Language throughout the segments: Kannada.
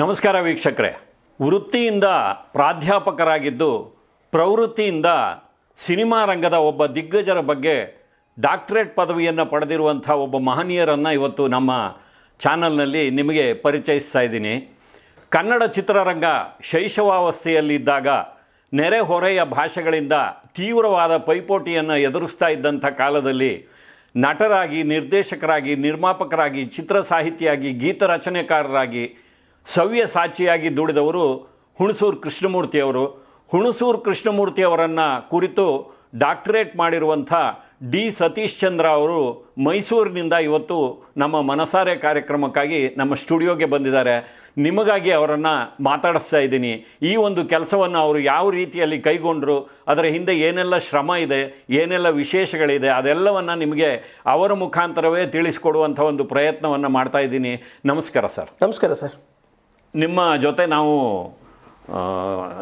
ನಮಸ್ಕಾರ ವೀಕ್ಷಕರೇ. ವೃತ್ತಿಯಿಂದ ಪ್ರಾಧ್ಯಾಪಕರಾಗಿದ್ದು, ಪ್ರವೃತ್ತಿಯಿಂದ ಸಿನಿಮಾ ರಂಗದ ಒಬ್ಬ ದಿಗ್ಗಜರ ಬಗ್ಗೆ ಡಾಕ್ಟರೇಟ್ ಪದವಿಯನ್ನು ಪಡೆದಿರುವಂಥ ಒಬ್ಬ ಮಹನೀಯರನ್ನು ಇವತ್ತು ನಮ್ಮ ಚಾನಲ್ನಲ್ಲಿ ನಿಮಗೆ ಪರಿಚಯಿಸ್ತಾ ಇದ್ದೀನಿ. ಕನ್ನಡ ಚಿತ್ರರಂಗ ಶೈಶವಾವಸ್ಥೆಯಲ್ಲಿದ್ದಾಗ ನೆರೆಹೊರೆಯ ಭಾಷೆಗಳಿಂದ ತೀವ್ರವಾದ ಪೈಪೋಟಿಯನ್ನು ಎದುರಿಸ್ತಾ ಇದ್ದಂಥ ಕಾಲದಲ್ಲಿ ನಟರಾಗಿ, ನಿರ್ದೇಶಕರಾಗಿ, ನಿರ್ಮಾಪಕರಾಗಿ, ಚಿತ್ರ ಸಾಹಿತಿಯಾಗಿ, ಗೀತ ರಚನೆಕಾರರಾಗಿ ಸವ್ಯ ಸಾಚಿಯಾಗಿ ದುಡಿದವರು ಹುಣಸೂರು ಕೃಷ್ಣಮೂರ್ತಿಯವರು. ಹುಣಸೂರು ಕೃಷ್ಣಮೂರ್ತಿಯವರನ್ನು ಕುರಿತು ಡಾಕ್ಟರೇಟ್ ಮಾಡಿರುವಂಥ ಡಿ ಸತೀಶ್ ಚಂದ್ರ ಅವರು ಮೈಸೂರಿನಿಂದ ಇವತ್ತು ನಮ್ಮ ಮನಸಾರೆ ಕಾರ್ಯಕ್ರಮಕ್ಕಾಗಿ ನಮ್ಮ ಸ್ಟುಡಿಯೋಗೆ ಬಂದಿದ್ದಾರೆ. ನಿಮಗಾಗಿ ಅವರನ್ನು ಮಾತಾಡಿಸ್ತಾ ಇದ್ದೀನಿ. ಈ ಒಂದು ಕೆಲಸವನ್ನು ಅವರು ಯಾವ ರೀತಿಯಲ್ಲಿ ಕೈಗೊಂಡರು, ಅದರ ಹಿಂದೆ ಏನೆಲ್ಲ ಶ್ರಮ ಇದೆ, ಏನೆಲ್ಲ ವಿಶೇಷಗಳಿದೆ, ಅದೆಲ್ಲವನ್ನು ನಿಮಗೆ ಅವರ ಮುಖಾಂತರವೇ ತಿಳಿಸಿಕೊಡುವಂಥ ಒಂದು ಪ್ರಯತ್ನವನ್ನು ಮಾಡ್ತಾ ಇದ್ದೀನಿ. ನಮಸ್ಕಾರ ಸರ್. ನಮಸ್ಕಾರ ಸರ್. ನಿಮ್ಮ ಜೊತೆ ನಾವು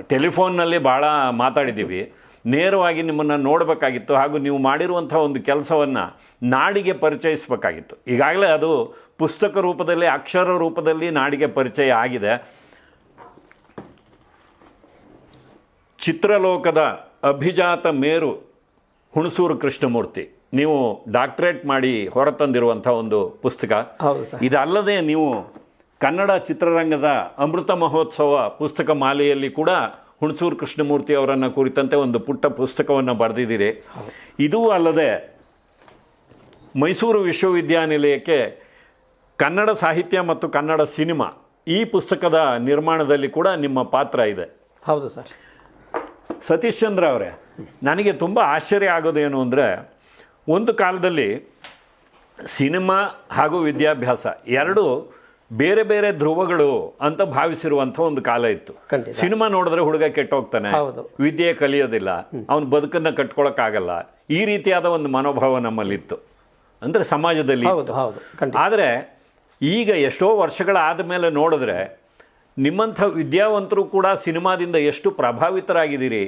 ಟೆಲಿಫೋನ್ನಲ್ಲಿ ಭಾಳ ಮಾತಾಡಿದ್ದೀವಿ. ನೇರವಾಗಿ ನಿಮ್ಮನ್ನು ನೋಡಬೇಕಾಗಿತ್ತು ಹಾಗೂ ನೀವು ಮಾಡಿರುವಂಥ ಒಂದು ಕೆಲಸವನ್ನು ನಾಡಿಗೆ ಪರಿಚಯಿಸಬೇಕಾಗಿತ್ತು. ಈಗಾಗಲೇ ಅದು ಪುಸ್ತಕ ರೂಪದಲ್ಲಿ ಅಕ್ಷರ ರೂಪದಲ್ಲಿ ನಾಡಿಗೆ ಪರಿಚಯ ಆಗಿದೆ. ಚಿತ್ರಲೋಕದ ಅಭಿಜಾತ ಮೇರು ಹುಣಸೂರು ಕೃಷ್ಣಮೂರ್ತಿ. ನೀವು ಡಾಕ್ಟರೇಟ್ ಮಾಡಿ ಹೊರತಂದಿರುವಂಥ ಒಂದು ಪುಸ್ತಕ. ಇದಲ್ಲದೆ ನೀವು ಕನ್ನಡ ಚಿತ್ರರಂಗದ ಅಮೃತ ಮಹೋತ್ಸವ ಪುಸ್ತಕ ಮಾಲೆಯಲ್ಲಿ ಕೂಡ ಹುಣಸೂರು ಕೃಷ್ಣಮೂರ್ತಿ ಅವರನ್ನು ಕುರಿತಂತೆ ಒಂದು ಪುಟ್ಟ ಪುಸ್ತಕವನ್ನು ಬರೆದಿದ್ದೀರಿ. ಇದೂ ಅಲ್ಲದೆ ಮೈಸೂರು ವಿಶ್ವವಿದ್ಯಾನಿಲಯಕ್ಕೆ ಕನ್ನಡ ಸಾಹಿತ್ಯ ಮತ್ತು ಕನ್ನಡ ಸಿನಿಮಾ ಈ ಪುಸ್ತಕದ ನಿರ್ಮಾಣದಲ್ಲಿ ಕೂಡ ನಿಮ್ಮ ಪಾತ್ರ ಇದೆ. ಹೌದು ಸರ್. ಸತೀಶ್ ಚಂದ್ರ ಅವರೇ ನನಗೆ ತುಂಬ ಆಶ್ಚರ್ಯ ಆಗೋದೇನು ಅಂದರೆ ಒಂದು ಕಾಲದಲ್ಲಿ ಸಿನಿಮಾ ಹಾಗೂ ವಿದ್ಯಾಭ್ಯಾಸ ಎರಡು ಬೇರೆ ಬೇರೆ ಧ್ರುವಗಳು ಅಂತ ಭಾವಿಸಿರುವಂಥ ಒಂದು ಕಾಲ ಇತ್ತು. ಸಿನಿಮಾ ನೋಡಿದ್ರೆ ಹುಡುಗ ಕೆಟ್ಟೋಗ್ತಾನೆ. ವಿದ್ಯೆ ಕಲಿಯೋದಿಲ್ಲ. ಅವನ ಬದುಕನ್ನು ಕಟ್ಕೊಳಕ್ಕಾಗಲ್ಲ. ಈ ರೀತಿಯಾದ ಒಂದು ಮನೋಭಾವ ನಮ್ಮಲ್ಲಿತ್ತು. ಅಂದರೆ ಸಮಾಜದಲ್ಲಿ ಹೌದು ಹೌದು. ಖಂಡಿತ. ಆದರೆ ಈಗ ಎಷ್ಟೋ ವರ್ಷಗಳಾದ ಮೇಲೆ ನೋಡಿದ್ರೆ ನಿಮ್ಮಂಥ ವಿದ್ಯಾವಂತರು ಕೂಡ ಸಿನಿಮಾದಿಂದ ಎಷ್ಟು ಪ್ರಭಾವಿತರಾಗಿದ್ದೀರಿ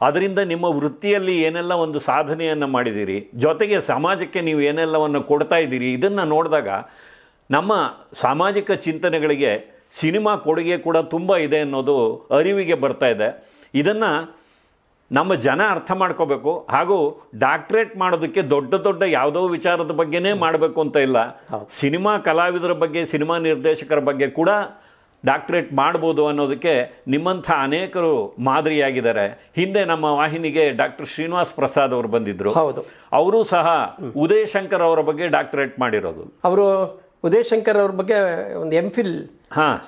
ಅದರಿಂದ ನಿಮ್ಮ ವೃತ್ತಿಯಲ್ಲಿ ಏನೆಲ್ಲ ಒಂದು ಸಾಧನೆಯನ್ನು ಮಾಡಿದ್ದೀರಿ ಜೊತೆಗೆ ಸಮಾಜಕ್ಕೆ ನೀವು ಏನೆಲ್ಲವನ್ನು ಕೊಡ್ತಾ ಇದ್ದೀರಿ ಇದನ್ನು ನೋಡಿದಾಗ ನಮ್ಮ ಸಾಮಾಜಿಕ ಚಿಂತನೆಗಳಿಗೆ ಸಿನಿಮಾ ಕೊಡುಗೆ ಕೂಡ ತುಂಬ ಇದೆ ಅನ್ನೋದು ಅರಿವಿಗೆ ಬರ್ತಾ ಇದೆ. ಇದನ್ನು ನಮ್ಮ ಜನ ಅರ್ಥ ಮಾಡ್ಕೋಬೇಕು. ಹಾಗೂ ಡಾಕ್ಟ್ರೇಟ್ ಮಾಡೋದಕ್ಕೆ ದೊಡ್ಡ ದೊಡ್ಡ ಯಾವುದೋ ವಿಚಾರದ ಬಗ್ಗೆನೇ ಮಾಡಬೇಕು ಅಂತ ಇಲ್ಲ. ಸಿನಿಮಾ ಕಲಾವಿದರ ಬಗ್ಗೆ ಸಿನಿಮಾ ನಿರ್ದೇಶಕರ ಬಗ್ಗೆ ಕೂಡ ಡಾಕ್ಟ್ರೇಟ್ ಮಾಡ್ಬೋದು ಅನ್ನೋದಕ್ಕೆ ನಿಮ್ಮಂಥ ಅನೇಕರು ಮಾದರಿಯಾಗಿದ್ದಾರೆ. ಹಿಂದೆ ನಮ್ಮ ವಾಹಿನಿಗೆ ಡಾಕ್ಟರ್ ಶ್ರೀನಿವಾಸ್ ಪ್ರಸಾದ್ ಅವರು ಬಂದಿದ್ದರು ಹೌದು. ಅವರು ಸಹ ಉದಯ್ ಶಂಕರ್ ಅವರ ಬಗ್ಗೆ ಡಾಕ್ಟ್ರೇಟ್ ಮಾಡಿರೋದು. ಅವರು ಉದಯ್ ಶಂಕರ್ ಅವ್ರ ಬಗ್ಗೆ ಒಂದು ಎಂ ಫಿಲ್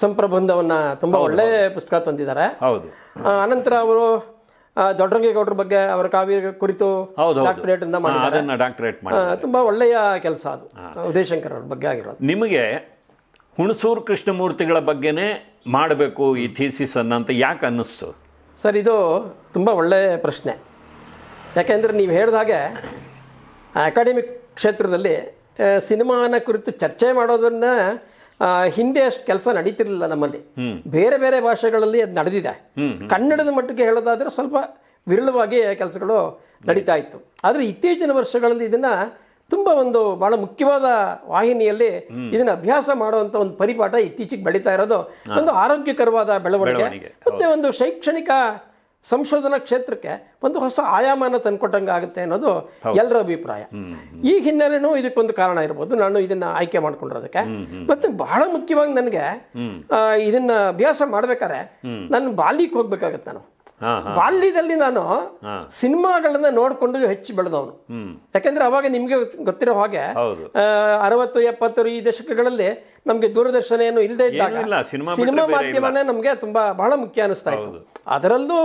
ಸಂಪ್ರಬಂಧವನ್ನ ತುಂಬಾ ಒಳ್ಳೆ ಪುಸ್ತಕ ತಂದಿದ್ದಾರೆ. ಹೌದು. ಅನಂತರ ಅವರು ದೊಡ್ಡರಂಗೇಗೌಡರ ಬಗ್ಗೆ ಅವರ ಕಾವ್ಯ ಕುರಿತು ಡಾಕ್ಟರೇಟ್ ಅದನ್ನು ಡಾಕ್ಟ್ರೇಟ್ ತುಂಬಾ ಒಳ್ಳೆಯ ಕೆಲಸ ಅದು ಉದಯ್ ಶಂಕರ್ ಅವ್ರ ಬಗ್ಗೆ ಆಗಿರೋದು. ನಿಮಗೆ ಹುಣಸೂರು ಕೃಷ್ಣಮೂರ್ತಿಗಳ ಬಗ್ಗೆನೇ ಮಾಡಬೇಕು ಈ ಥೀಸಿಸ್ ಅನ್ನಂತ ಯಾಕೆ ಅನ್ನಿಸ್ತು? ಸರ್ ಇದು ತುಂಬ ಒಳ್ಳೆಯ ಪ್ರಶ್ನೆ. ಯಾಕೆಂದರೆ ನೀವು ಹೇಳಿದ ಹಾಗೆ ಅಕಾಡೆಮಿಕ್ ಕ್ಷೇತ್ರದಲ್ಲಿ ಸಿನಿಮಾನ ಕುರಿತು ಚರ್ಚೆ ಮಾಡೋದನ್ನ ಹಿಂದೆ ಅಷ್ಟು ಕೆಲಸ ನಡೀತಿರ್ಲಿಲ್ಲ ನಮ್ಮಲ್ಲಿ. ಬೇರೆ ಬೇರೆ ಭಾಷೆಗಳಲ್ಲಿ ಅದು ನಡೆದಿದೆ. ಕನ್ನಡದ ಮಟ್ಟಿಗೆ ಹೇಳೋದಾದ್ರೆ ಸ್ವಲ್ಪ ವಿರಳವಾಗಿ ಕೆಲಸಗಳು ನಡೀತಾ ಇತ್ತು. ಆದರೆ ಇತ್ತೀಚಿನ ವರ್ಷಗಳಲ್ಲಿ ಇದನ್ನ ತುಂಬ ಒಂದು ಬಹಳ ಮುಖ್ಯವಾದ ವಾಹಿನಿಯಲ್ಲಿ ಇದನ್ನ ಅಭ್ಯಾಸ ಮಾಡುವಂತ ಒಂದು ಪರಿಪಾಠ ಇತ್ತೀಚೆಗೆ ಬೆಳೀತಾ ಇರೋದು ಒಂದು ಆರೋಗ್ಯಕರವಾದ ಬೆಳವಣಿಗೆ, ಮತ್ತೆ ಒಂದು ಶೈಕ್ಷಣಿಕ ಸಂಶೋಧನಾ ಕ್ಷೇತ್ರಕ್ಕೆ ಒಂದು ಹೊಸ ಆಯಾಮನ ತಂದುಕೊಟ್ಟಂಗೆ ಆಗುತ್ತೆ ಅನ್ನೋದು ಎಲ್ಲರ ಅಭಿಪ್ರಾಯ. ಈ ಹಿನ್ನೆಲೆನೂ ಇದಕ್ಕೊಂದು ಕಾರಣ ಇರ್ಬೋದು. ನಾನು ಇದನ್ನ ಆಯ್ಕೆ ಮಾಡ್ಕೊಂಡಿರೋದಕ್ಕೆ. ಮತ್ತೆ ಬಹಳ ಮುಖ್ಯವಾಗಿ ನನಗೆ ಇದನ್ನ ಅಭ್ಯಾಸ ಮಾಡ್ಬೇಕಾದ್ರೆ ನಾನು ಬಾಲ್ಯಕ್ಕೆ ಹೋಗ್ಬೇಕಾಗತ್ತೆ ನಾನು. ಬಾಲ್ಯದಲ್ಲಿ ನಾನು ಸಿನಿಮಾಗಳನ್ನ ನೋಡ್ಕೊಂಡು ಹೆಚ್ಚು ಬೆಳೆದವನು. ಯಾಕಂದ್ರೆ ಅವಾಗ ನಿಮ್ಗೆ ಗೊತ್ತಿರೋ ಹಾಗೆ ಅರವತ್ತು ಎಪ್ಪತ್ತರ ಈ ದಶಕಗಳಲ್ಲಿ ನಮ್ಗೆ ದೂರದರ್ಶನ ಏನು ಇಲ್ಲದೆ ಇದ್ದಾಗ ಸಿನಿಮಾ ಮಾಧ್ಯಮನೇ ನಮ್ಗೆ ತುಂಬಾ ಬಹಳ ಮುಖ್ಯ ಅನಿಸ್ತಾ ಇತ್ತು. ಅದರಲ್ಲೂ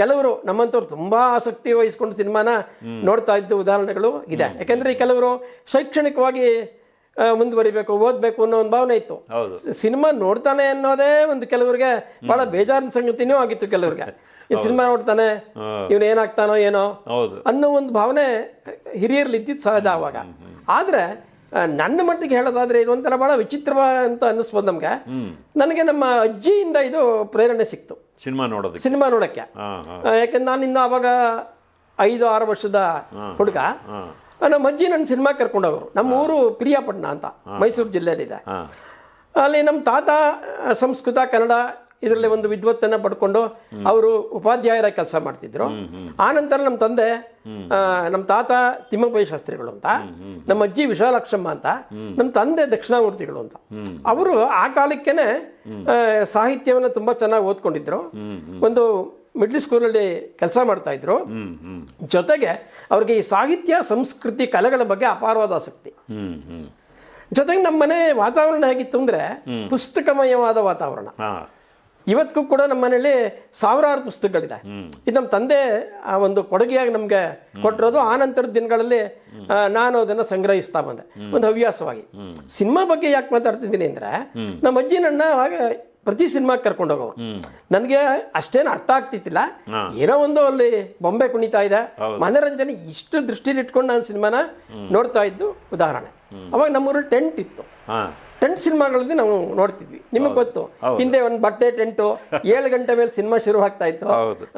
ಕೆಲವರು ನಮ್ಮಂತವ್ರು ತುಂಬಾ ಆಸಕ್ತಿ ವಹಿಸ್ಕೊಂಡು ಸಿನಿಮಾನ ನೋಡ್ತಾ ಇದ್ದ ಉದಾಹರಣೆಗಳು ಇದೆ. ಯಾಕಂದ್ರೆ ಕೆಲವರು ಶೈಕ್ಷಣಿಕವಾಗಿ ಮುಂದುವರಿಬೇಕು ಓದ್ಬೇಕು ಅನ್ನೋ ಒಂದು ಭಾವನೆ ಇತ್ತು. ಸಿನಿಮಾ ನೋಡ್ತಾನೆ ಅನ್ನೋದೇ ಒಂದು ಕೆಲವರಿಗೆ ಬಹಳ ಬೇಜಾರಿನ ಸಂಗತಿನೂ ಆಗಿತ್ತು ಕೆಲವರಿಗೆ. ಈ ಸಿನಿಮಾ ನೋಡ್ತಾನೆ ಇವನು ಏನಾಗ್ತಾನೋ ಏನೋ ಹೌದು. ಅನ್ನೋ ಒಂದು ಭಾವನೆ ಹಿರಿಯರಲ್ಲಿ ಇದ್ದಿದ್ದು ಸಹಜ ಆವಾಗ. ಆದ್ರೆ ನನ್ನ ಮಟ್ಟಿಗೆ ಹೇಳೋದಾದ್ರೆ ಇದು ಒಂಥರ ಭಾಳ ವಿಚಿತ್ರವ ಅಂತ ಅನ್ನಿಸ್ಬೋದು ನಮ್ಗೆ. ನನಗೆ ನಮ್ಮ ಅಜ್ಜಿಯಿಂದ ಇದು ಪ್ರೇರಣೆ ಸಿಕ್ತು. ಸಿನಿಮಾ ನೋಡೋದು ಸಿನಿಮಾ ನೋಡೋಕ್ಕೆ. ಯಾಕೆಂದ್ರೆ ನಾನಿಂದ ಅವಾಗ ಐದು ಆರು ವರ್ಷದ ಹುಡುಗ. ನಮ್ಮ ಅಜ್ಜಿ ನನ್ನ ಸಿನಿಮಾ ಕರ್ಕೊಂಡೋಗರು ನಮ್ಮ ಊರು ಪ್ರಿಯಾಪಟ್ಟಣ ಅಂತ ಮೈಸೂರು ಜಿಲ್ಲೆಯಲ್ಲಿದೆ. ಅಲ್ಲಿ ನಮ್ಮ ತಾತ ಸಂಸ್ಕೃತ ಕನ್ನಡ ಇದರಲ್ಲಿ ಒಂದು ವಿದ್ವತ್ತನ್ನು ಪಡ್ಕೊಂಡು ಅವರು ಉಪಾಧ್ಯಾಯರ ಕೆಲಸ ಮಾಡ್ತಿದ್ರು. ಆನಂತರ ನಮ್ಮ ತಂದೆ ನಮ್ಮ ತಾತ ತಿಮ್ಮಪ್ಪಯ್ಯ ಶಾಸ್ತ್ರಿಗಳು ಅಂತ ನಮ್ಮ ಅಜ್ಜಿ ವಿಶಾಲಾಕ್ಷಮ್ಮ ಅಂತ ನಮ್ಮ ತಂದೆ ದಕ್ಷಿಣಾಮೂರ್ತಿಗಳು ಅಂತ. ಅವರು ಆ ಕಾಲಕ್ಕೇನೆ ಸಾಹಿತ್ಯವನ್ನು ತುಂಬ ಚೆನ್ನಾಗಿ ಓದ್ಕೊಂಡಿದ್ರು. ಒಂದು ಮಿಡ್ಲ್ ಸ್ಕೂಲಲ್ಲಿ ಕೆಲಸ ಮಾಡ್ತಾ ಇದ್ರು. ಜೊತೆಗೆ ಅವ್ರಿಗೆ ಈ ಸಾಹಿತ್ಯ ಸಂಸ್ಕೃತಿ ಕಲೆಗಳ ಬಗ್ಗೆ ಅಪಾರವಾದ ಆಸಕ್ತಿ. ಜೊತೆಗೆ ನಮ್ಮ ಮನೆ ವಾತಾವರಣ ಹೇಗಿತ್ತು ಅಂದ್ರೆ ಪುಸ್ತಕಮಯವಾದ ವಾತಾವರಣ. ಇವತ್ತಿಗೂ ಕೂಡ ನಮ್ಮ ಮನೇಲಿ ಸಾವಿರಾರು ಪುಸ್ತಕಗಳಿದೆ. ಇದು ನಮ್ಮ ತಂದೆ ಆ ಒಂದು ಕೊಡುಗೆಯಾಗಿ ನಮಗೆ ಕೊಟ್ಟಿರೋದು. ಆ ನಂತರದ ದಿನಗಳಲ್ಲಿ ನಾನು ಅದನ್ನು ಸಂಗ್ರಹಿಸ್ತಾ ಬಂದೆ. ಒಂದು ಹವ್ಯಾಸವಾಗಿ. ಸಿನಿಮಾ ಬಗ್ಗೆ ಯಾಕೆ ಮಾತಾಡ್ತಿದ್ದೀನಿ ಅಂದರೆ ನಮ್ಮ ಅಜ್ಜಿ ನನ್ನ ಆಗ ಪ್ರತಿ ಸಿನಿಮಾಗೆ ಕರ್ಕೊಂಡು ಹೋಗೋರು. ನನಗೆ ಅಷ್ಟೇನು ಅರ್ಥ ಆಗ್ತಿತ್ತಿಲ್ಲ. ಏನೋ ಒಂದು ಅಲ್ಲಿ ಬೊಂಬೆ ಕುಣಿತಾ ಇದೆ. ಮನೋರಂಜನೆ ಇಷ್ಟು ದೃಷ್ಟಿಲಿ ಇಟ್ಕೊಂಡು ನಾನು ಸಿನಿಮಾನ ನೋಡ್ತಾ ಇದ್ದು ಉದಾಹರಣೆ. ಅವಾಗ ನಮ್ಮೂರಲ್ಲಿ ಟೆಂಟ್ ಇತ್ತು. ಟೆಂಟ್ ಸಿನಿಮಾಗಳಲ್ಲಿ ನಾವು ನೋಡ್ತಿದ್ವಿ. ನಿಮಗೆ ಗೊತ್ತು? ಹಿಂದೆ. ಒಂದು ಬಟ್ಟೆ ಟೆಂಟು ಏಳು ಗಂಟೆ ಮೇಲೆ ಸಿನಿಮಾ ಶುರು ಆಗ್ತಾ ಇತ್ತು.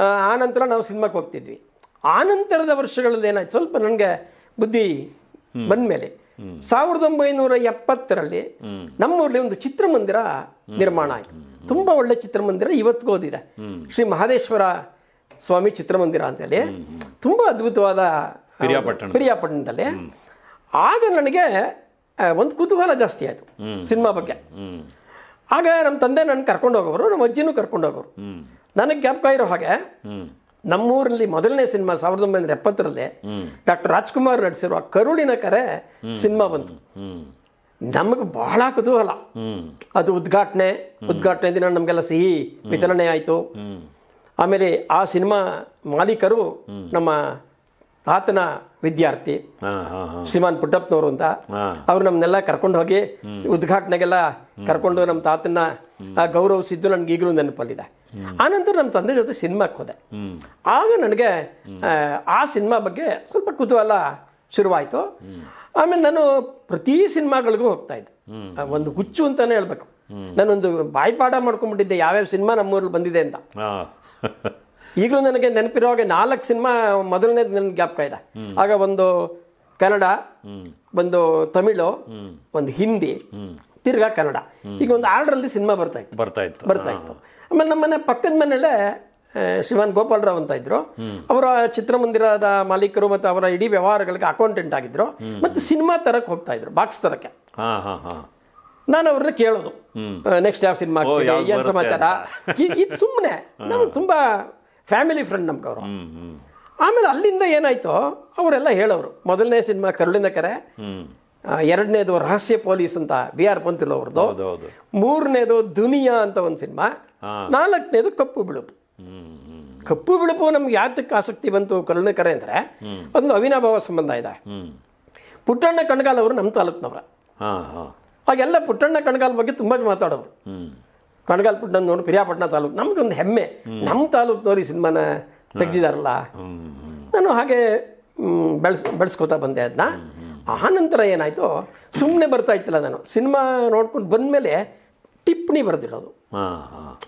ಆ, ನಂತರ ನಾವು ಸಿನಿಮಾಕ್ಕೆ ಹೋಗ್ತಿದ್ವಿ. ಆ ನಂತರದ ವರ್ಷಗಳಲ್ಲಿ ಏನಾಯ್ತು? ಸ್ವಲ್ಪ ನನಗೆ ಬುದ್ಧಿ ಬಂದ್ಮೇಲೆ ಸಾವಿರದ ಒಂಬೈನೂರ ಎಪ್ಪತ್ತರಲ್ಲಿ ನಮ್ಮೂರಲ್ಲಿ ಒಂದು ಚಿತ್ರಮಂದಿರ ನಿರ್ಮಾಣ ಆಯಿತು. ತುಂಬ ಒಳ್ಳೆ ಚಿತ್ರಮಂದಿರ ಇವತ್ತಿಗೂ ಓದಿದೆ. ಶ್ರೀ ಮಹದೇಶ್ವರ ಸ್ವಾಮಿ ಚಿತ್ರಮಂದಿರ ಅಂತೇಳಿ ತುಂಬ ಅದ್ಭುತವಾದ ಪಿರಿಯಾಪಟ್ಟಣ. ಪಿರಿಯಾಪಟ್ಟಣದಲ್ಲಿ. ಆಗ ನನಗೆ ಒಂದು ಕುತೂಹಲ ಜಾಸ್ತಿ ಆಯಿತು. ಸಿನಿಮಾ ಬಗ್ಗೆ. ಆಗ ನಮ್ಮ ತಂದೆ ನನ್ನ ಕರ್ಕೊಂಡು ಹೋಗೋರು ನಮ್ಮ ಅಜ್ಜಿನೂ ಕರ್ಕೊಂಡು ಹೋಗೋರು ನನಗೆ ಜ್ಞಾಪಕ ಇರೋ ಹಾಗೆ ನಮ್ಮೂರಲ್ಲಿ ಮೊದಲನೇ ಸಿನಿಮಾ ಸಾವಿರದ ಒಂಬೈನೂರ ಎಪ್ಪತ್ತರಲ್ಲಿ ಡಾಕ್ಟರ್ ರಾಜ್ಕುಮಾರ್ ನಡೆಸಿರುವ ಕರುಳಿನ ಕರೆ ಸಿನಿಮಾ ಬಂತು. ನಮಗೆ ಬಹಳ ಕುತೂಹಲ. ಅದು ಉದ್ಘಾಟನೆ ಉದ್ಘಾಟನೆ ದಿನ ನಮಗೆಲ್ಲ ಸಿಹಿ ವಿತರಣೆ ಆಯಿತು. ಆಮೇಲೆ ಆ ಸಿನಿಮಾ ಮಾಲೀಕರು ನಮ್ಮ ತಾತನ ವಿದ್ಯಾರ್ಥಿ ಶ್ರೀಮಾನ್ ಪುಟ್ಟಪ್ಪನವರು ಅಂತ. ಅವ್ರು ನಮ್ಮನ್ನೆಲ್ಲ ಕರ್ಕೊಂಡು ಹೋಗಿ ಉದ್ಘಾಟನೆಗೆಲ್ಲ ಕರ್ಕೊಂಡು ನಮ್ಮ ತಾತನ ಆ, ಗೌರವಿಸಿದ್ದು ನನಗೆ ಈಗಲೂ ನೆನಪಲ್ಲಿದೆ. ಆನಂತರ ನಮ್ಮ ತಂದೆ ಜೊತೆ ಸಿನಿಮಾಕ್ಕೆ ಹೋದೆ. ಆಗ ನನಗೆ ಆ, ಸಿನಿಮಾ ಬಗ್ಗೆ ಸ್ವಲ್ಪ ಕುತೂಹಲ ಶುರುವಾಯಿತು. ಆಮೇಲೆ ನಾನು ಪ್ರತಿ ಸಿನಿಮಾಗಳಿಗೂ ಹೋಗ್ತಾ ಇದ್ದೆ. ಒಂದು ಹುಚ್ಚು ಅಂತಾನೆ ಹೇಳ್ಬೇಕು. ನಾನೊಂದು ಬಾಯ್ಪಾಠ ಮಾಡ್ಕೊಂಡ್ಬಿಟ್ಟಿದ್ದೆ ಯಾವ್ಯಾವ ಸಿನಿಮಾ ನಮ್ಮೂರಲ್ಲಿ ಬಂದಿದೆ ಅಂತ. ಈಗಲೂ ನನಗೆ ನೆನಪಿರೋ ಹಾಗೆ ನಾಲ್ಕು ಸಿನಿಮಾ ಮೊದಲನೇದು ನನಗೆ ಜ್ಞಾಪಕ ಇದೆ. ಆಗ ಒಂದು ಕನ್ನಡ ಒಂದು ತಮಿಳು ಒಂದು ಹಿಂದಿ ತಿರ್ಗಾ ಕನ್ನಡ. ಈಗ ಒಂದು ಆರ್ಡ್ರಲ್ಲಿ ಸಿನಿಮಾ ಬರ್ತಾ ಇತ್ತು. ಬರ್ತಾ ಇತ್ತು. ಬರ್ತಾ ಇತ್ತು. ಆಮೇಲೆ ನಮ್ಮ ಮನೆ ಪಕ್ಕದ ಮನೆಯಲ್ಲೇ ಶಿವಾನ್ ಗೋಪಾಲರಾವ್ ಅಂತ ಇದ್ರು. ಅವರ ಚಿತ್ರಮಂದಿರದ ಮಾಲೀಕರು ಮತ್ತು ಅವರ ಇಡೀ ವ್ಯವಹಾರಗಳಿಗೆ ಅಕೌಂಟೆಂಟ್ ಆಗಿದ್ರು. ಮತ್ತು ಸಿನಿಮಾ ತರಕ್ಕೆ ಹೋಗ್ತಾ ಇದ್ರು ಬಾಕ್ಸ್ ತರಕ್ಕೆ. ನಾನು ಅವ್ರನ್ನ ಕೇಳೋದು. ನೆಕ್ಸ್ಟ್ ಯಾವ ಸಿನಿಮಾ ಏನು ಸಮಾಚಾರ? ಇದು ಸುಮ್ಮನೆ ನಮ್ಗೆ ತುಂಬ ಫ್ಯಾಮಿಲಿ ಫ್ರೆಂಡ್ ನಮ್ಗೆ ಅವರು ಆಮೇಲೆ ಅಲ್ಲಿಂದ ಏನಾಯ್ತು ಅವರೆಲ್ಲ ಹೇಳೋರು. ಮೊದಲನೇ ಸಿನಿಮಾ ಕರುಳಿನ ಕರೆ ಎರಡನೇದು ರಹಸ್ಯ ಪೊಲೀಸ್ ಅಂತ ಬಿ ಆರ್ ಪಂತಿಲ್ ಅವ್ರದ್ದು ಮೂರನೇದು ದುನಿಯಾ ಅಂತ ಒಂದು ಸಿನಿಮಾ. ನಾಲ್ಕನೇದು ಕಪ್ಪು ಬಿಳುಪು. ಕಪ್ಪು ಬಿಳುಪು ನಮ್ಗೆ ಯಾತಕ್ಕೆ ಆಸಕ್ತಿ ಬಂತು ಕರುಳಿನ ಕರೆ ಅಂದರೆ ಒಂದು ಅವಿನಾಭಾವ ಸಂಬಂಧ ಇದೆ. ಪುಟ್ಟಣ್ಣ ಕಣಗಾಲ್ ಅವರು ನಮ್ಮ ತಾಲೂಕಿನವ್ರ. ಹಾಗೆಲ್ಲ ಆಗೆಲ್ಲ ಪುಟ್ಟಣ್ಣ ಕಣಗಾಲ್ ಬಗ್ಗೆ ತುಂಬ ಮಾತಾಡೋರು. ಹ್ಮ್ ಕಣಗಾಲ್ ಪುಟ್ಟಣ್ಣ ನೋಡಿ ಪಿರಿಯಾಪಟ್ಟಣ ತಾಲೂಕು. ನಮಗೊಂದು ಹೆಮ್ಮೆ. ನಮ್ಮ ತಾಲೂಕಿನವ್ರು ಈ ಸಿನಿಮಾನ ತೆಗ್ದಿದಾರಲ್ಲ? ನಾನು ಹಾಗೆ ಬೆಳೆಸ್ ಬೆಳೆಸ್ಕೋತಾ ಬಂದೆ ಅದನ್ನ ಆನಂತರ ಏನಾಯಿತು ಸುಮ್ಮನೆ ಬರ್ತಾ ಇತ್ತಿಲ್ಲ ನಾನು. ಸಿನಿಮಾ ನೋಡ್ಕೊಂಡು ಬಂದಮೇಲೆ ಟಿಪ್ಪಣಿ ಹಾ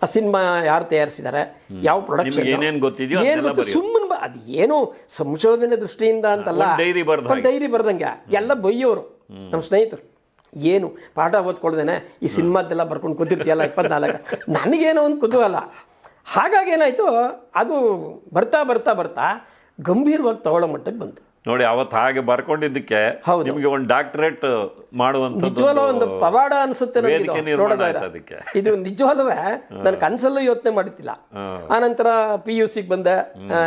ಆ ಸಿನಿಮಾ ಯಾರು ತಯಾರಿಸಿದ್ದಾರೆ ಯಾವ ಪ್ರೊಡಕ್ಷನ್ ನಿಮ್ಗೆ ಏನೇನ್ ಗೊತ್ತಿದ್ಯೋ ಏನು ಗೊತ್ತು? ಸುಮ್ಮನೆ ಬ ಅದು ಏನು ಸಂಶೋಧನೆ ದೃಷ್ಟಿಯಿಂದ ಅಂತಲ್ಲ. ಒಂದ್ ಡೈರಿ ಡೈರಿ ಬರ್ದಂಗೆ. ಎಲ್ಲ ಬೈಯೋರು. ನಮ್ಮ ಸ್ನೇಹಿತರು. ಏನು? ಪಾಠ ಓದ್ಕೊಳ್ದೇನೆ, ಈ ಸಿನಿಮಾದ್ದೆಲ್ಲ ಬರ್ಕೊಂಡು ಕೂತಿರ್ತೀಯಲ್ಲ, ಇಪ್ಪತ್ನಾಲ್ಕು. ನನಗೇನೋ ಒಂದು ಕುತೂಹಲ. ಹಾಗಾಗಿ ಏನಾಯಿತು, ಅದು ಬರ್ತಾ ಬರ್ತಾ ಬರ್ತಾ ಗಂಭೀರವಾಗಿ ತಗೊಳ್ಳೋ ಮಟ್ಟಕ್ಕೆ ಬಂತು. ನೋಡಿ ಅವತ್ತು ಹಾಗೆ ಬರ್ಕೊಂಡಿದ್ದಕ್ಕೆ. ನಿಮಗೆ ಒಂದು ಡಾಕ್ಟರೇಟ್ ಮಾಡುವಂತ ನಿಜವಾಗ್ಲೂ ಒಂದು ಪವಾಡ ಅನ್ಸುತ್ತೆ ಅದಕ್ಕೆ. ಇದು ನಿಜವಾದವೇ? ನನ್ನ ಕನಸಲ್ಲೂ ಯೋಚನೆ ಮಾಡಿದ್ದಿಲ್ಲ. ಆನಂತರ ಪಿ ಯು ಸಿಗೆ ಬಂದೆ.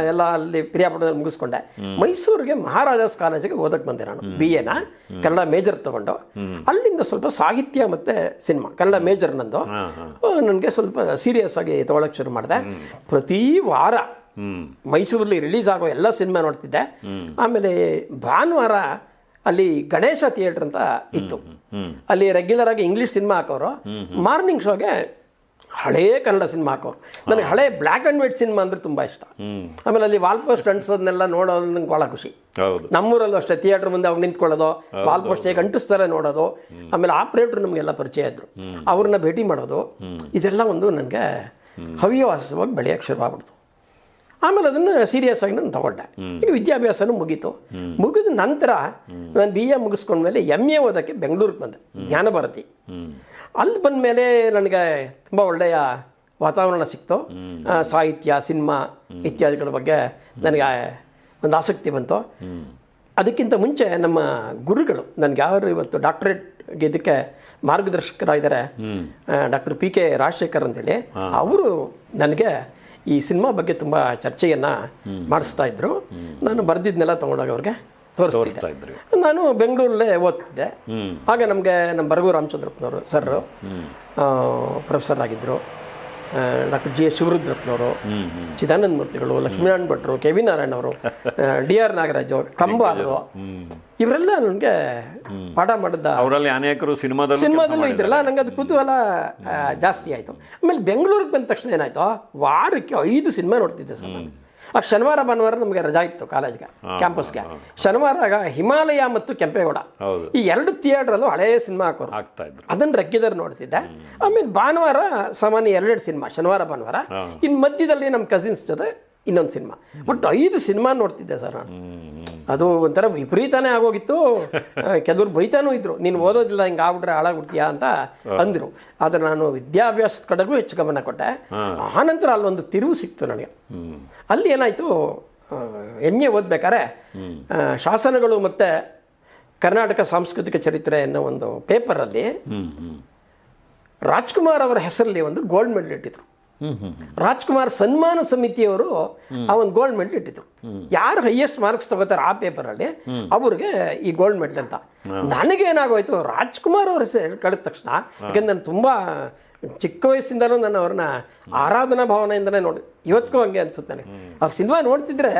ಎಲ್ಲ ಅಲ್ಲಿ ಪ್ರಿಯಾಪಟ್ಟಣದಲ್ಲಿ ಮುಗಿಸ್ಕೊಂಡೆ. ಮೈಸೂರಿಗೆ ಮಹಾರಾಜಾಸ್ ಕಾಲೇಜಿಗೆ ಓದಕ್ಕೆ ಬಂದೆ ನಾನು. ಬಿ ಎನ ಕನ್ನಡ ಮೇಜರ್ ತಗೊಂಡು. ಅಲ್ಲಿಂದ ಸ್ವಲ್ಪ ಸಾಹಿತ್ಯ ಮತ್ತೆ ಸಿನಿಮಾ ಕನ್ನಡ ಮೇಜರ್ ನಂದು. ನನಗೆ ಸ್ವಲ್ಪ ಸೀರಿಯಸ್ ಆಗಿ ತಗೊಳಕ್ ಶುರು ಮಾಡಿದೆ. ಪ್ರತಿ ವಾರ ಮೈಸೂರಲ್ಲಿ ರಿಲೀಸ್ ಆಗೋ ಎಲ್ಲ ಸಿನಿಮಾ ನೋಡ್ತಿದ್ದೆ. ಆಮೇಲೆ ಭಾನುವಾರ ಅಲ್ಲಿ ಗಣೇಶ ಥಿಯೇಟರ್ ಅಂತ ಇತ್ತು. ಅಲ್ಲಿ ರೆಗ್ಯುಲರ್ ಆಗಿ ಇಂಗ್ಲೀಷ್ ಸಿನಿಮಾ ಹಾಕೋರು. ಮಾರ್ನಿಂಗ್ ಶೋಗೆ ಹಳೇ ಕನ್ನಡ ಸಿನಿಮಾ ಹಾಕೋರು. ನನಗೆ ಹಳೆ ಬ್ಲ್ಯಾಕ್ ಅಂಡ್ ವೈಟ್ ಸಿನಿಮಾ ಅಂದ್ರೆ ತುಂಬ ಇಷ್ಟ. ಆಮೇಲೆ ಅಲ್ಲಿ ವಾಲ್ ಪೋಸ್ಟ್ ಅಂಟಿಸೋದನ್ನೆಲ್ಲ ನೋಡೋದು ನಂಗೆ ಭಾಳ ಖುಷಿ. ನಮ್ಮೂರಲ್ಲೂ ಅಷ್ಟೇ ಥಿಯೇಟರ್ ಮುಂದೆ ಅವ್ರು ನಿಂತ್ಕೊಳ್ಳೋದು ವಾಲ್ ಪೋಸ್ಟ್ ಹೇಗೆ ಅಂಟಿಸ್ತಾರೆ ನೋಡೋದು. ಆಮೇಲೆ ಆಪ್ರೇಟರ್ ನಮಗೆಲ್ಲ ಪರಿಚಯ ಇದ್ರು. ಅವ್ರನ್ನ ಭೇಟಿ ಮಾಡೋದು. ಇದೆಲ್ಲ ಒಂದು ನನಗೆ ಹವ್ಯವಾಸವಾಗಿ ಬೆಳೆಯೋಕ್ಕೆ ಶುರುವಾಗ್ಬಿಡ್ತು. ಆಮೇಲೆ ಅದನ್ನು ಸೀರಿಯಸ್ ಆಗಿ ನಾನು ತಗೊಂಡೆ. ಈಗ ವಿದ್ಯಾಭ್ಯಾಸನೂ ಮುಗೀತು. ಮುಗಿದ ನಂತರ ನಾನು ಬಿ ಎ ಮುಗಿಸ್ಕೊಂಡ್ಮೇಲೆ ಎಂ ಎ ಓದೋಕ್ಕೆ ಬೆಂಗಳೂರಿಗೆ ಬಂದೆ ಜ್ಞಾನಭಾರತಿ. ಅಲ್ಲಿ ಬಂದ ಮೇಲೆ ನನಗೆ ತುಂಬ ಒಳ್ಳೆಯ ವಾತಾವರಣ ಸಿಕ್ತು. ಸಾಹಿತ್ಯ ಸಿನಿಮಾ ಇತ್ಯಾದಿಗಳ ಬಗ್ಗೆ ನನಗೆ ಒಂದು ಆಸಕ್ತಿ ಬಂತು. ಅದಕ್ಕಿಂತ ಮುಂಚೆ ನಮ್ಮ ಗುರುಗಳು ನನಗೆ ಯಾರು ಇವತ್ತು ಡಾಕ್ಟ್ರೇಟ್ ಇದಕ್ಕೆ ಮಾರ್ಗದರ್ಶಕರಾಗಿದ್ದಾರೆ ಡಾಕ್ಟರ್ ಪಿ ಕೆ ರಾಜಶೇಖರ್ ಅಂತೇಳಿ ಅವರು ನನಗೆ ಈ ಸಿನಿಮಾ ಬಗ್ಗೆ ತುಂಬ ಚರ್ಚೆಯನ್ನು ಮಾಡಿಸ್ತಾ ಇದ್ರು. ನಾನು ಬರೆದಿದ್ನೆಲ್ಲ ತಗೊಂಡಾಗ ಅವ್ರಿಗೆ ತೋರಿಸ್ತಾ ಇದ್ರು. ನಾನು ಬೆಂಗಳೂರಲ್ಲೇ ಓದ್ತಿದ್ದೆ. ಆಗ ನಮಗೆ ನಮ್ಮ ಬರಗು ರಾಮಚಂದ್ರಪ್ಪನವರು ಸರ್ ಪ್ರೊಫೆಸರ್ ಆಗಿದ್ದರು ಡಾಕ್ಟರ್ ಜಿ ಎಸ್ ಶಿವರುದ್ರಪ್ಪನವರು ಚಿದಾನಂದ ಮೂರ್ತಿಗಳು ಲಕ್ಷ್ಮೀನಾರಾಯಣ ಭಟ್ರು ಕೆ ವಿ ನಾರಾಯಣ ಅವರು ಡಿ ಆರ್ ನಾಗರಾಜು ಕಂಬಾರರು ಇವರೆಲ್ಲ ನನಗೆ ಪಾಠ ಮಾಡಿದ್ದ ಅವರಲ್ಲಿ ಅನೇಕರು ಸಿನಿಮಾದಲ್ಲೂ ಸಿನಿಮಾದಲ್ಲೂ ಇದ್ರಲ್ಲ ನಂಗೆ ಅದು ಕುತೂಹಲ ಜಾಸ್ತಿ ಆಯಿತು. ಆಮೇಲೆ ಬೆಂಗಳೂರಿಗೆ ಬಂದ ತಕ್ಷಣ ಏನಾಯ್ತು? ವಾರಕ್ಕೆ ಐದು ಸಿನಿಮಾ ನೋಡ್ತಿದ್ದೆ ಸರ್ ನಾನು. ಆ ಶನಿವಾರ ಭಾನುವಾರ ನಮಗೆ ರಜಾ ಇತ್ತು ಕಾಲೇಜ್ಗೆ ಕ್ಯಾಂಪಸ್ಗೆ. ಶನಿವಾರ ಹಿಮಾಲಯ ಮತ್ತು ಕೆಂಪೇಗೌಡ. ಈ ಎರಡು ಥಿಯೇಟ್ರಲ್ಲೂ ಹಳೆಯ ಸಿನಿಮಾ ಹಾಕೋರು. ಅದನ್ನ ರೆಗ್ಯುಲರ್ ನೋಡ್ತಿದ್ದೆ. ಆಮೇಲೆ ಭಾನುವಾರ ಸಾಮಾನ್ಯ ಎರಡೆರಡು ಸಿನಿಮಾ ಶನಿವಾರ ಭಾನುವಾರ. ಇನ್ನು ಮಧ್ಯದಲ್ಲಿ ನಮ್ಮ ಕಸಿನ್ಸ್ ಜೊತೆ ಇನ್ನೊಂದು ಸಿನಿಮಾ. ಬಟ್ ಐದು ಸಿನಿಮಾ ನೋಡ್ತಿದ್ದೆ ಸರ್ ನಾನು. ಅದು ಒಂಥರ ವಿಪರೀತನೇ ಆಗೋಗಿತ್ತು. ಕೆಲವರು ಬೈತಾನೂ ಇದ್ರು. ನೀನು ಓದೋದಿಲ್ಲ ಹಿಂಗೆ ಆಗ್ಬಿಟ್ರೆ ಹಾಳಾಗ್ಬಿಡ್ತೀಯಾ ಅಂತ ಅಂದರು. ಆದರೆ ನಾನು ವಿದ್ಯಾಭ್ಯಾಸದ ಕಡೆಗೂ ಹೆಚ್ಚು ಗಮನ ಕೊಟ್ಟೆ. ಆನಂತರ ಅಲ್ಲೊಂದು ತಿರುವು ಸಿಕ್ತು ನನಗೆ. ಅಲ್ಲಿ ಏನಾಯಿತು ಎಂ ಎ ಓದ್ಬೇಕಾರೆ ಶಾಸನಗಳು ಮತ್ತು ಕರ್ನಾಟಕ ಸಾಂಸ್ಕೃತಿಕ ಚರಿತ್ರೆ ಅನ್ನೋ ಒಂದು ಪೇಪರಲ್ಲಿ ರಾಜ್ಕುಮಾರ್ ಅವರ ಹೆಸರಲ್ಲಿ ಒಂದು ಗೋಲ್ಡ್ ಮೆಡಲ್ ಇಟ್ಟಿದ್ರು. ರಾಜ್ಕುಮಾರ್ ಸನ್ಮಾನ ಸಮಿತಿಯವರು ಆ ಒಂದು ಗೋಲ್ಡ್ ಮೆಡಲ್ ಇಟ್ಟಿದ್ರು. ಯಾರು ಹೈಯೆಸ್ಟ್ ಮಾರ್ಕ್ಸ್ ತಗೋತಾರೆ ಆ ಪೇಪರಲ್ಲಿ ಅವ್ರಿಗೆ ಈ ಗೋಲ್ಡ್ ಮೆಡಲ್ ಅಂತ. ನನಗೇನಾಗೋಯ್ತು, ರಾಜ್ಕುಮಾರ್ ಅವ್ರ ಕಳೆದ ತಕ್ಷಣ, ಯಾಕಂದ್ರೆ ನಾನು ತುಂಬ ಚಿಕ್ಕ ವಯಸ್ಸಿಂದಲೂ ನಾನು ಅವ್ರನ್ನ ಆರಾಧನಾ ಭಾವನೆಯಿಂದನೇ ನೋಡಿ, ಇವತ್ತಿಗೂ ಹಂಗೆ ಅನ್ಸುತ್ತೆ ನನಗೆ. ಅವ್ರ ಸಿನಿಮಾ ನೋಡ್ತಿದ್ರೆ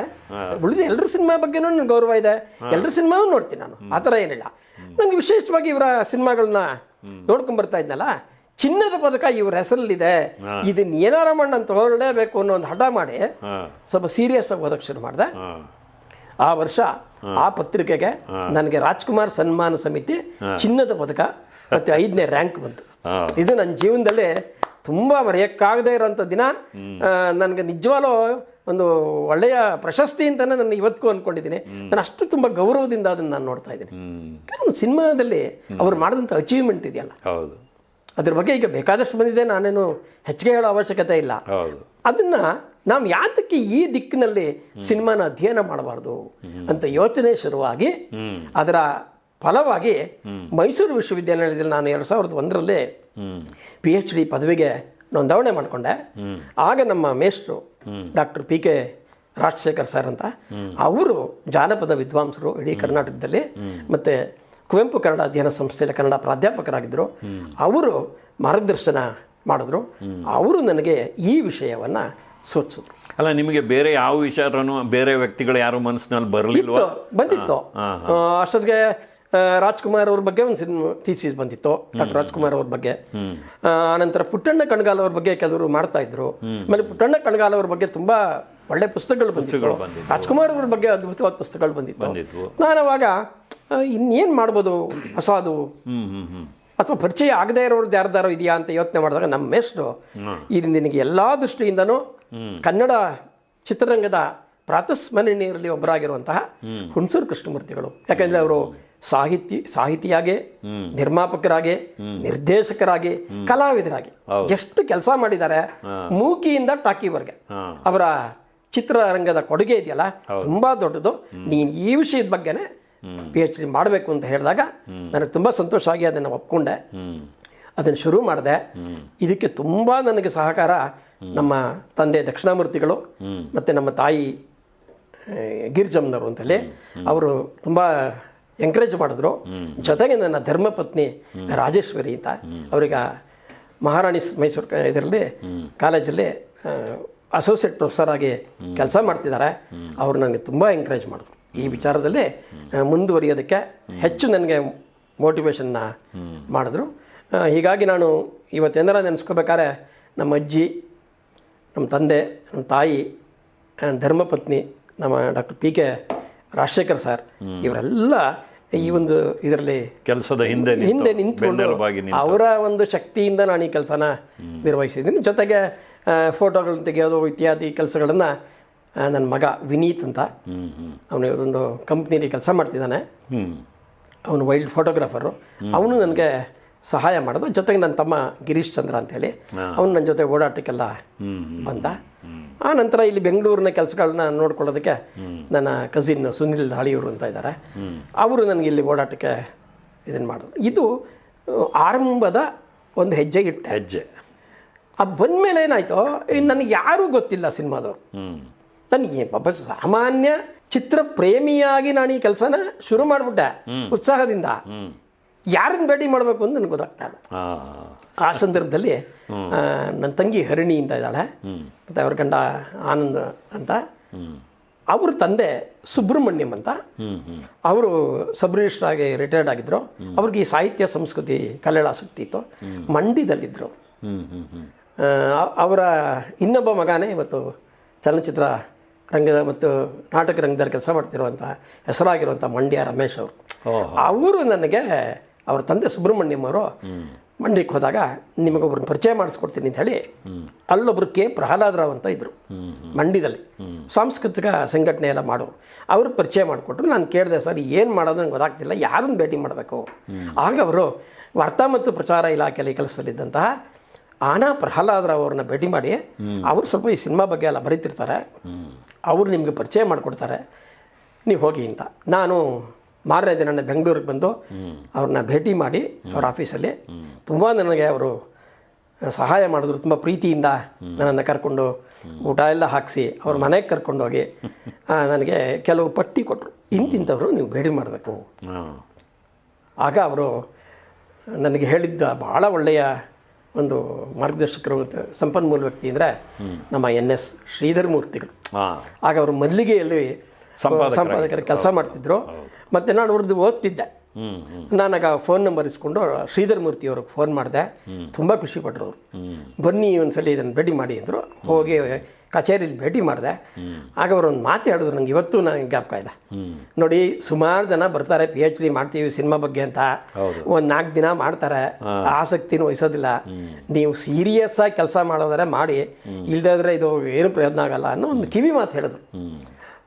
ಉಳಿದ ಎಲ್ಲರ ಸಿನಿಮಾ ಬಗ್ಗೆನೂ ನನಗೆ ಗೌರವ ಇದೆ. ಎಲ್ಲರ ಸಿನಿಮಾನೂ ನೋಡ್ತೀನಿ ನಾನು. ಆ ಥರ ಏನಿಲ್ಲ. ನನಗೆ ವಿಶೇಷವಾಗಿ ಇವರ ಸಿನಿಮಾಗಳನ್ನ ನೋಡ್ಕೊಂಡ್ ಬರ್ತಾ ಇದ್ನಲ್ಲ ಚಿನ್ನದ ಪದಕ ಇವ್ರ ಹೆಸರಲ್ಲಿದೆ. ಇದನ್ನ ಏನಾರ ಮಾಡಿ ನಾನು ತಗೊಳ್ಳೇಬೇಕು ಅನ್ನೋ ಒಂದು ಹಠ ಮಾಡಿ ಸ್ವಲ್ಪ ಸೀರಿಯಸ್ ಆಗಿ ಓದಕ್ಕೆ ಶುರು ಮಾಡಿದೆ. ಆ ವರ್ಷ ಆ ಪತ್ರಿಕೆಗೆ ನನಗೆ ರಾಜ್ಕುಮಾರ್ ಸನ್ಮಾನ ಸಮಿತಿ ಚಿನ್ನದ ಪದಕ ಮತ್ತು ಐದನೇ ರ್ಯಾಂಕ್ ಬಂತು. ಇದು ನನ್ನ ಜೀವನದಲ್ಲಿ ತುಂಬ ಮರೆಯೋಕ್ಕಾಗದೇ ಇರೋಂಥ ದಿನ. ನನಗೆ ನಿಜವಾಗ್ಲೂ ಒಂದು ಒಳ್ಳೆಯ ಪ್ರಶಸ್ತಿ ಅಂತಲೇ ನಾನು ಇವತ್ತಿಗೂ ಅಂದ್ಕೊಂಡಿದ್ದೀನಿ ನಾನು ಅಷ್ಟು ತುಂಬ ಗೌರವದಿಂದ ಅದನ್ನು ನಾನು ನೋಡ್ತಾ ಇದ್ದೀನಿ. ಕಾರಣ ಸಿನಿಮಾದಲ್ಲಿ ಅವ್ರು ಮಾಡಿದಂಥ ಅಚೀವ್ಮೆಂಟ್ ಇದೆಯಲ್ಲ? ಹೌದು. ಅದ್ರ ಬಗ್ಗೆ ಈಗ ಬೇಕಾದಷ್ಟು ಬಂದಿದೆ ನಾನೇನು ಹೆಚ್ಚಿಗೆ ಹೇಳೋ ಅವಶ್ಯಕತೆ ಇಲ್ಲ. ಅದನ್ನ ನಾವು ಯಾತಕ್ಕೆ ಈ ದಿಕ್ಕಿನಲ್ಲಿ ಸಿನಿಮಾನ ಅಧ್ಯಯನ ಮಾಡಬಾರ್ದು ಅಂತ ಯೋಚನೆ ಶುರುವಾಗಿ ಅದರ ಫಲವಾಗಿ ಮೈಸೂರು ವಿಶ್ವವಿದ್ಯಾನಿಲಯದಲ್ಲಿ ನಾನು ಎರಡು ಸಾವಿರದ ಒಂದರಲ್ಲಿ ಪಿ ಎಚ್ ಡಿ ಪದವಿಗೆ ನೋಂದಾವಣೆ ಮಾಡಿಕೊಂಡೆ. ಆಗ ನಮ್ಮ ಮೇಷ್ಟ್ರು doctor P K Rajashekhar sir ಅಂತ ಅವರು ಜಾನಪದ ವಿದ್ವಾಂಸರು ಇಡೀ ಕರ್ನಾಟಕದಲ್ಲಿ ಮತ್ತು ಕುವೆಂಪು ಕನ್ನಡ ಅಧ್ಯಯನ ಸಂಸ್ಥೆಯಲ್ಲಿ ಕನ್ನಡ ಪ್ರಾಧ್ಯಾಪಕರಾಗಿದ್ದರು. ಅವರು ಮಾರ್ಗದರ್ಶನ ಮಾಡಿದ್ರು. ಅವರು ನನಗೆ ಈ ವಿಷಯವನ್ನು ಸೂಚಿಸಿದ್ರು. ಅಲ್ಲ ನಿಮಗೆ ಬೇರೆ ಯಾವ ವಿಚಾರನೂ ಬೇರೆ ವ್ಯಕ್ತಿಗಳು ಯಾರು ಮನಸ್ಸಿನಲ್ಲಿ ಬರಲಿಲ್ಲ ಬಂದಿತ್ತು. ಅಷ್ಟೊತ್ತಿಗೆ ರಾಜ್ಕುಮಾರ್ ಅವ್ರ ಬಗ್ಗೆ ಒಂದು ಸಿನಿಮಾ ಥೀಸಿಸ್ ಬಂದಿತ್ತು. ಡಾಕ್ಟರ್ ರಾಜ್ಕುಮಾರ್ ಅವ್ರ ಬಗ್ಗೆ. ಆ, ಆನಂತರ ಪುಟ್ಟಣ್ಣ ಕಣಗಾಲ್ ಅವ್ರ ಬಗ್ಗೆ ಕೆಲವರು ಮಾಡ್ತಾ ಇದ್ರು. ಆಮೇಲೆ ಪುಟ್ಟಣ್ಣ ಕಣಗಾಲ್ ಅವ್ರ ಬಗ್ಗೆ ತುಂಬಾ ಒಳ್ಳೆ ಪುಸ್ತಕಗಳು ಬಂದಿತ್ತು. ರಾಜ್ಕುಮಾರ್ ಅವ್ರ ಬಗ್ಗೆ ಅದ್ಭುತವಾದ ಪುಸ್ತಕಗಳು ಬಂದಿತ್ತು. ನಾನು ಅವಾಗ ಇನ್ನೇನ್ ಮಾಡ್ಬೋದು ಹೊಸದು? ಅಥವಾ ಪರಿಚಯ ಆಗದೇ ಇರೋರು ಯಾರ್ದಾರೋ ಇದೆಯಾ ಅಂತ ಯೋಚನೆ ಮಾಡಿದಾಗ ನಮ್ಮ ಮೆಸ್ಟು. ಇದು ನಿನಗೆ ಎಲ್ಲ ದೃಷ್ಟಿಯಿಂದನೂ ಕನ್ನಡ ಚಿತ್ರರಂಗದ ಪ್ರಾತಸ್ಮರಣೀಯರಲ್ಲಿ ಒಬ್ಬರಾಗಿರುವಂತಹ ಹುಣಸೂರು ಕೃಷ್ಣಮೂರ್ತಿಗಳು. ಯಾಕಂದ್ರೆ ಅವರು ಸಾಹಿತಿ ಸಾಹಿತಿಯಾಗಿ ನಿರ್ಮಾಪಕರಾಗಿ ನಿರ್ದೇಶಕರಾಗಿ ಕಲಾವಿದರಾಗಿ ಎಷ್ಟು ಕೆಲಸ ಮಾಡಿದ್ದಾರೆ ಮೂಕಿಯಿಂದ ಟಾಕಿವರೆಗೆ. ಅವರ ಚಿತ್ರರಂಗದ ಕೊಡುಗೆ ಇದೆಯಲ್ಲ? ತುಂಬಾ ದೊಡ್ಡದು. ನೀನು ಈ ವಿಷಯದ ಬಗ್ಗೆನೇ ಪಿ ಎಚ್ ಡಿ ಮಾಡಬೇಕು ಅಂತ ಹೇಳಿದಾಗ ನನಗೆ ತುಂಬ ಸಂತೋಷ ಆಗಿ ಅದನ್ನು ಒಪ್ಕೊಂಡೆ. ಅದನ್ನು ಶುರು ಮಾಡಿದೆ. ಇದಕ್ಕೆ ತುಂಬ ನನಗೆ ಸಹಕಾರ ನಮ್ಮ ತಂದೆ ದಕ್ಷಿಣಾಮೂರ್ತಿಗಳು ಮತ್ತು ನಮ್ಮ ತಾಯಿ ಗಿರ್ಜಮ್ನವರು ಗಿರಿಜಮ್ಮನವರು ಅಂತೇಳಿ ಅವರು ತುಂಬ ಎಂಕರೇಜ್ ಮಾಡಿದ್ರು. ಜೊತೆಗೆ ನನ್ನ ಧರ್ಮಪತ್ನಿ ರಾಜೇಶ್ವರಿ ಅಂತ ಅವ್ರಿಗೆ ಮಹಾರಾಣಿ ಮೈಸೂರು ಇದರಲ್ಲಿ ಕಾಲೇಜಲ್ಲಿ ಅಸೋಸಿಯೇಟ್ ಪ್ರೊಫೆಸರ್ ಆಗಿ ಕೆಲಸ ಮಾಡ್ತಿದ್ದಾರೆ. ಅವರು ನನಗೆ ತುಂಬ ಎಂಕರೇಜ್ ಮಾಡಿದ್ರು. ಈ ವಿಚಾರದಲ್ಲಿ ಮುಂದುವರಿಯೋದಕ್ಕೆ ಹೆಚ್ಚು ನನಗೆ ಮೋಟಿವೇಶನ್ನ ಮಾಡಿದ್ರು. ಹೀಗಾಗಿ ನಾನು ಇವತ್ತೇನಾರ ನೆನೆಸ್ಕೋಬೇಕಾದ್ರೆ ನಮ್ಮ ಅಜ್ಜಿ ನಮ್ಮ ತಂದೆ ನಮ್ಮ ತಾಯಿ ಧರ್ಮಪತ್ನಿ ನಮ್ಮ doctor P K Rajashekhar sir ಇವರೆಲ್ಲ ಈ ಒಂದು ಇದರಲ್ಲಿ ಕೆಲಸದ ಹಿಂದೆ ಹಿಂದೆ ನಿಂತ್ಕೊಂಡು ನಿಂತು. ಅವರ ಒಂದು ಶಕ್ತಿಯಿಂದ ನಾನು ಈ ಕೆಲಸನ ನಿರ್ವಹಿಸಿದ್ದೀನಿ. ಜೊತೆಗೆ ಫೋಟೋಗಳನ್ನ ತೆಗೆಯೋದು ಇತ್ಯಾದಿ ಕೆಲಸಗಳನ್ನು ನನ್ನ ಮಗ ವಿನೀತ್ ಅಂತ. ಅವನು ಇವತ್ತೊಂದು ಕಂಪ್ನಿಲಿ ಕೆಲಸ ಮಾಡ್ತಿದ್ದಾನೆ. ಅವನು ವೈಲ್ಡ್ ಫೋಟೋಗ್ರಾಫರು. ಅವನು ನನಗೆ ಸಹಾಯ ಮಾಡೋದು. ಜೊತೆಗೆ ನನ್ನ ತಮ್ಮ ಗಿರೀಶ್ ಚಂದ್ರ ಅಂತೇಳಿ. ಅವನು ನನ್ನ ಜೊತೆ ಓಡಾಟಕ್ಕೆಲ್ಲ ಬಂದ. ಆ ನಂತರ ಇಲ್ಲಿ ಬೆಂಗಳೂರಿನ ಕೆಲಸಗಳನ್ನ ನೋಡ್ಕೊಳ್ಳೋದಕ್ಕೆ ನನ್ನ ಕಸಿನ್ ಸುನಿಲ್ ಹಳಿಯವರು ಅಂತ ಇದ್ದಾರೆ. ಅವರು ನನಗೆ ಇಲ್ಲಿ ಓಡಾಟಕ್ಕೆ ಇದನ್ನು ಮಾಡಿದ್ರು ಇದು ಆರಂಭದ ಒಂದು ಹೆಜ್ಜೆ ಇಟ್ಟೆ. ಹೆಜ್ಜೆ. ಆ ಬಂದಮೇಲೆ ಏನಾಯಿತು ನನಗೆ ಯಾರೂ ಗೊತ್ತಿಲ್ಲ ಸಿನಿಮಾದವ್ರು. ನನಗೆ ಒಬ್ಬ ಸಾಮಾನ್ಯ ಚಿತ್ರ ಪ್ರೇಮಿಯಾಗಿ ನಾನು ಈ ಕೆಲಸನ ಶುರು ಮಾಡಿಬಿಟ್ಟೆ ಉತ್ಸಾಹದಿಂದ. ಯಾರನ್ನ ಭೇಟಿ ಮಾಡಬೇಕು ಅಂತ ನನಗೆ ಗೊತ್ತಾಗ್ತಾ ಇಲ್ಲ. ಆ ಸಂದರ್ಭದಲ್ಲಿ ನನ್ನ ತಂಗಿ ಹರಿಣಿ ಅಂತ ಇದ್ದಾಳೆ ಮತ್ತು ಅವ್ರ ಗಂಡ ಆನಂದ್ ಅಂತ. ಅವ್ರ ತಂದೆ ಸುಬ್ರಹ್ಮಣ್ಯಂ ಅಂತ. ಅವರು ಸಬ್ ಆಗಿ ರಿಟೈರ್ಡ್ ಆಗಿದ್ರು ಅವ್ರಿಗೆ ಈ ಸಾಹಿತ್ಯ ಸಂಸ್ಕೃತಿ ಕಲೆಗಳ ಆಸಕ್ತಿ ಇತ್ತು. ಮಂಡ್ಯದಲ್ಲಿದ್ದರು ಅವರ ಇನ್ನೊಬ್ಬ ಮಗನೇ ಇವತ್ತು ಚಲನಚಿತ್ರ ರಂಗದ ಮತ್ತು ನಾಟಕ ರಂಗದಲ್ಲಿ ಕೆಲಸ ಮಾಡ್ತಿರುವಂಥ ಹೆಸರಾಗಿರುವಂಥ ಮಂಡ್ಯ ರಮೇಶ್ ಅವರು. ಅವರು ನನಗೆ ಅವ್ರ ತಂದೆ ಸುಬ್ರಹ್ಮಣ್ಯಂ ಅವರು ಮಂಡ್ಯಕ್ಕೆ ಹೋದಾಗ ನಿಮಗೊಬ್ರನ್ನ ಪರಿಚಯ ಮಾಡಿಸ್ಕೊಡ್ತೀನಿ ಅಂತ ಹೇಳಿ ಅಲ್ಲೊಬ್ರು ಕೆ ಪ್ರಹ್ಲಾದರಾವ್ ಅಂತ ಇದ್ದರು ಮಂಡ್ಯದಲ್ಲಿ. ಸಾಂಸ್ಕೃತಿಕ ಸಂಘಟನೆ ಎಲ್ಲ ಮಾಡೋರು. ಅವರು ಪರಿಚಯ ಮಾಡಿಕೊಟ್ರು. ನಾನು ಕೇಳಿದೆ ಸರ್ ಏನು ಮಾಡೋದು ನಂಗೆ ಗೊತ್ತಾಗ್ತಿಲ್ಲ. ಯಾರನ್ನು ಭೇಟಿ ಮಾಡಬೇಕು? ಆಗ ಅವರು ವಾರ್ತಾ ಮತ್ತು ಪ್ರಚಾರ ಇಲಾಖೆಯಲ್ಲಿ ಕೆಲಸದಲ್ಲಿದ್ದಂತಹ ಆನಾ ಪ್ರಹ್ಲಾದ್ರ ಅವ್ರನ್ನ ಭೇಟಿ ಮಾಡಿ ಅವರು ಸ್ವಲ್ಪ ಈ ಸಿನಿಮಾ ಬಗ್ಗೆ ಎಲ್ಲ ಬರೀತಿರ್ತಾರೆ. ಅವರು ನಿಮಗೆ ಪರಿಚಯ ಮಾಡಿಕೊಡ್ತಾರೆ. ನೀವು ಹೋಗಿ ಅಂತ. ನಾನು ಮಾರನೇ ದಿನ ಬೆಂಗಳೂರಿಗೆ ಬಂದು ಅವ್ರನ್ನ ಭೇಟಿ ಮಾಡಿ ಅವ್ರ ಆಫೀಸಲ್ಲಿ. ತುಂಬ ನನಗೆ ಅವರು ಸಹಾಯ ಮಾಡಿದ್ರು. ತುಂಬ ಪ್ರೀತಿಯಿಂದ ನನ್ನನ್ನು ಕರ್ಕೊಂಡು ಊಟ ಎಲ್ಲ ಹಾಕಿಸಿ ಅವ್ರ ಮನೆಗೆ ಕರ್ಕೊಂಡೋಗಿ ನನಗೆ ಕೆಲವು ಪಟ್ಟಿ ಕೊಟ್ಟರು ಇಂತಿಂಥವ್ರು ನೀವು ಭೇಟಿ ಮಾಡಬೇಕು. ಆಗ ಅವರು ನನಗೆ ಹೇಳಿದ್ದ ಭಾಳ ಒಳ್ಳೆಯ ಒಂದು ಮಾರ್ಗದರ್ಶಕರು ಮತ್ತು ಸಂಪನ್ಮೂಲ ವ್ಯಕ್ತಿ ಅಂದರೆ ನಮ್ಮ ಎನ್ ಎಸ್ ಶ್ರೀಧರ್ ಮೂರ್ತಿಗಳು. ಆಗ ಅವರು ಮಲ್ಲಿಗೆಯಲ್ಲಿ ಸಂಪಾದಕರ ಕೆಲಸ ಮಾಡ್ತಿದ್ರು. ಮತ್ತು ನಾನು ಅವ್ರದ್ದು ಓದ್ತಿದ್ದೆ. ನಾನಾಗ ಫೋನ್ ನಂಬರ್ ಇಸ್ಕೊಂಡು ಶ್ರೀಧರ್ ಮೂರ್ತಿ ಅವ್ರಿಗೆ ಫೋನ್ ಮಾಡಿದೆ. ತುಂಬ ಖುಷಿ ಪಟ್ಟರು ಅವರು. ಬನ್ನಿ ಒಂದು ಸಲ ಇದನ್ನು ಭೇಟಿ ಮಾಡಿ ಅಂದರು. ಹೋಗಿ ಕಚೇರಿಲಿ ಭೇಟಿ ಮಾಡಿದೆ. ಆಗ ಅವರು ಒಂದು ಮಾತು ಹೇಳಿದ್ರು ನಂಗೆ ಇವತ್ತು ನನಗೆ ಜ್ಞಾಪಕ ಇದೆ. ನೋಡಿ ಸುಮಾರು ಜನ ಬರ್ತಾರೆ ಪಿ ಎಚ್ ಡಿ ಮಾಡ್ತೀವಿ ಸಿನಿಮಾ ಬಗ್ಗೆ ಅಂತ. ಒಂದು ನಾಲ್ಕು ದಿನ ಮಾಡ್ತಾರೆ. ಆಸಕ್ತಿನೂ ವಹಿಸೋದಿಲ್ಲ. ನೀವು ಸೀರಿಯಸ್ ಆಗಿ ಕೆಲಸ ಮಾಡೋದಾರೆ ಮಾಡಿ. ಇಲ್ಲದಾದ್ರೆ ಇದು ಏನು ಪ್ರಯೋಜನ ಆಗಲ್ಲ ಅನ್ನೋ ಒಂದು ಕಿವಿ ಮಾತು ಹೇಳಿದ್ರು.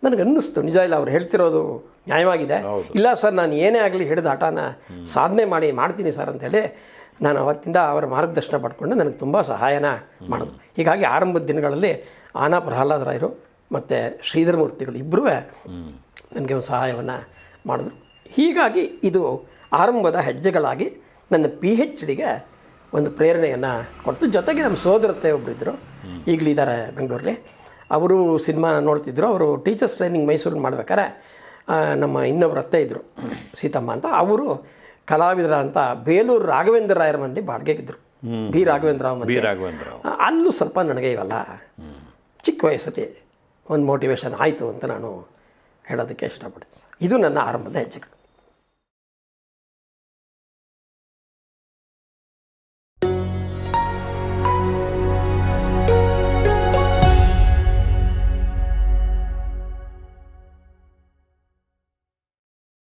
ನನಗೆ ಅನ್ನಿಸ್ತು ನಿಜ ಇಲ್ಲ ಅವ್ರು ಹೇಳ್ತಿರೋದು ನ್ಯಾಯವಾಗಿದೆ. ಇಲ್ಲ ಸರ್ ನಾನು ಏನೇ ಆಗಲಿ ಹಿಡಿದ ಆಟನ ಸಾಧನೆ ಮಾಡಿ ಮಾಡ್ತೀನಿ ಸರ್ ಅಂತೇಳಿ ನಾನು ಅವತ್ತಿಂದ ಅವರ ಮಾರ್ಗದರ್ಶನ ಪಡ್ಕೊಂಡು ನನಗೆ ತುಂಬ ಸಹಾಯನ ಮಾಡೋದು ಹೀಗಾಗಿ ಆರಂಭದ ದಿನಗಳಲ್ಲಿ ಆನಾ ಪ್ರಹ್ಲಾದ ರಾಯರು ಮತ್ತು ಶ್ರೀಧರ ಮೂರ್ತಿಗಳು ಇಬ್ಬರೂ ನನಗೆ ಒಂದು ಸಹಾಯವನ್ನು ಮಾಡಿದ್ರು. ಹೀಗಾಗಿ ಇದು ಆರಂಭದ ಹೆಜ್ಜೆಗಳಾಗಿ ನನ್ನ ಪಿ ಹೆಚ್ ಡಿಗೆ ಒಂದು ಪ್ರೇರಣೆಯನ್ನು ಕೊಡ್ತು. ಜೊತೆಗೆ ನಮ್ಮ ಸೋದರತ್ತೆ ಒಬ್ಬರಿದ್ದರು ಈಗಲಿದ್ದಾರೆ ಬೆಂಗಳೂರಲ್ಲಿ. ಅವರು ಸಿನಿಮಾ ನೋಡ್ತಿದ್ರು ಅವರು ಟೀಚರ್ಸ್ ಟ್ರೈನಿಂಗ್ ಮೈಸೂರಿಗೆ ಮಾಡ್ಬೇಕಾರೆ ನಮ್ಮ ಇನ್ನೊಬ್ಬರು ಅತ್ತೆ ಇದ್ದರು ಸೀತಮ್ಮ ಅಂತ. ಅವರು ಕಲಾವಿದರ ಅಂತ ಬೇಲೂರು ರಾಘವೇಂದ್ರ ರಾಯರ ಮಂದಿ ಬಾಡಿಗೆಗಿದ್ರು ಬಿ ರಾಘವೇಂದ್ರ ರಾವ್ ಮಂದಿ. ಅಲ್ಲೂ ಸ್ವಲ್ಪ ನನಗೆ ಇವೆಲ್ಲ ಚಿಕ್ಕ ವಯಸ್ಸಲ್ಲಿ ಒಂದು ಮೋಟಿವೇಶನ್ ಆಯಿತು ಅಂತ ನಾನು ಹೇಳೋದಕ್ಕೆ ಇಷ್ಟಪಡ್ತೀನಿ ಇದು ನನ್ನ ಆರಂಭದ ಹೆಜ್ಜೆಗಳು.